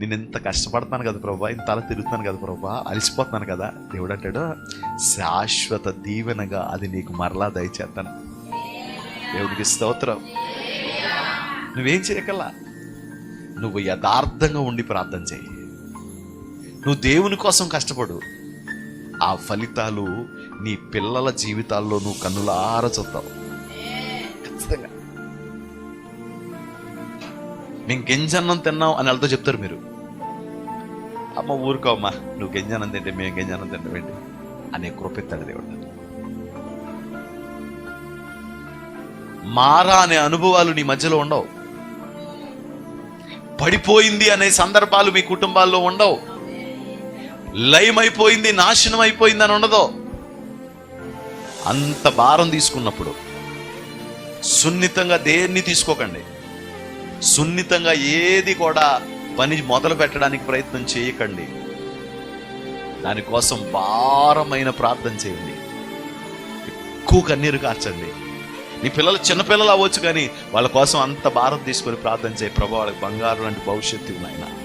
నేను ఎంత కష్టపడుతున్నాను కదా ప్రభా ఇంత అలా తిరుగుతున్నాను కదా ప్రభా అలసిపోతున్నాను కదా. దేవుడు అంటాడు శాశ్వత దీవెనగా అది నీకు మరలా దయచేస్తాను దేవుడికి స్తోత్రం. నువ్వేం చేయగల నువ్వు యథార్థంగా ఉండి ప్రార్థన చేయి. నువ్వు దేవుని కోసం కష్టపడు. ఆ ఫలితాలు నీ పిల్లల జీవితాల్లో నువ్వు కన్నులార చూస్తావు. ఖచ్చితంగా. మేము గింజన్నం తిన్నాం అని వాళ్ళతో చెప్తారు మీరు. అమ్మ ఊరుకోమ్మా. నువ్వు గింజనం తింటే మేము గింజనం తింటామేంటి అనే కృపెత్తాడు దేవుడు. మారా అనే అనుభవాలు నీ మధ్యలో ఉండవు. పడిపోయింది అనే సందర్భాలు మీ కుటుంబాల్లో ఉండవు. లయమైపోయింది నాశనం అయిపోయింది అని ఉండదు. అంత భారం తీసుకున్నప్పుడు సున్నితంగా దేన్ని తీసుకోకండి. సున్నితంగా ఏది కూడా పని మొదలు పెట్టడానికి ప్రయత్నం చేయకండి. దానికోసం భారమైన ప్రార్థన చేయండి. ఎక్కువ కన్నీరు కార్చండి. నీ పిల్లలు చిన్నపిల్లలు అవ్వచ్చు కానీ వాళ్ళ కోసం అంత భారం తీసుకొని ప్రార్థన చేయి. ప్రభా వాళ్ళకి బంగారం లాంటి భవిష్యత్తు నాయన.